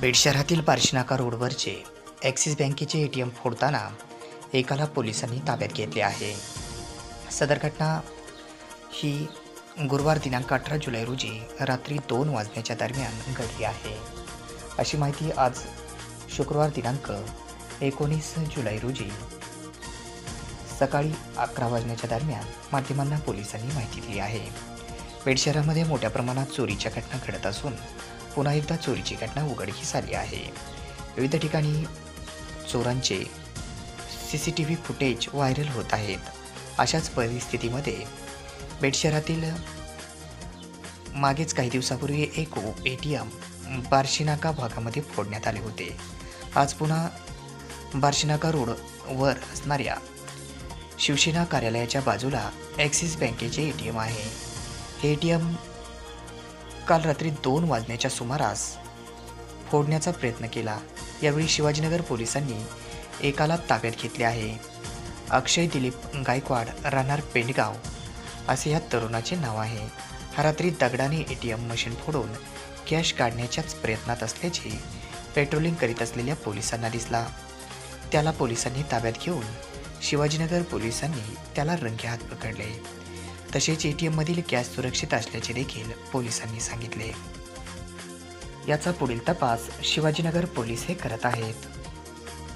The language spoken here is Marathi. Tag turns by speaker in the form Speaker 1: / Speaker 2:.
Speaker 1: बीड शहरातील पारशिनाका रोडवरचे ॲक्सिस बँकेचे ए टी एम फोडताना एकाला पोलिसांनी ताब्यात घेतले आहे. सदर घटना ही गुरुवार दिनांक अठरा जुलै रोजी रात्री दोन वाजण्याच्या दरम्यान घडली आहे. अशी माहिती आज शुक्रवार दिनांक एकोणीस जुलै रोजी सकाळी अकरा वाजण्याच्या दरम्यान माध्यमांना पोलिसांनी माहिती दिली आहे. पेठ शहरामध्ये मोठ्या प्रमाणात चोरीच्या घटना घडत असून पुन्हा एकदा चोरीची घटना उघडकीस आली आहे. विविध ठिकाणी चोरांचे C C T V footage viral होत आहेत. अशाच परिस्थितीमध्ये बेट शहरातील मागेच काही दिवसापूर्वी एक ए टी एम बार्शीनाका भागामध्ये फोडण्यात आले होते. आज पुन्हा बार्शीनाका रोडवर असणाऱ्या शिवसेना कार्यालयाच्या बाजूला ॲक्सिस बँकेचे ए टी एम आहे. हे ए टी एम काल रात्री दोन वाजण्याच्या सुमारास फोडण्याचा प्रयत्न केला. यावेळी शिवाजीनगर पोलिसांनी एकाला ताब्यात घेतले आहे. अक्षय दिलीप गायकवाड राहणार पेंडगाव असे या तरुणाचे नाव आहे. हा रात्री दगडाने ए टी एम मशीन फोडून कॅश काढण्याच्याच प्रयत्नात असल्याचे पेट्रोलिंग करीत असलेल्या पोलिसांना दिसला. त्याला पोलिसांनी ताब्यात घेऊन शिवाजीनगर पोलिसांनी त्याला रंगेहात पकडले. तसेच ए टी एममधील कॅश सुरक्षित असल्याचे देखील पोलिसांनी सांगितले. याचा पुढील तपास शिवाजीनगर पोलीस हे करत आहेत.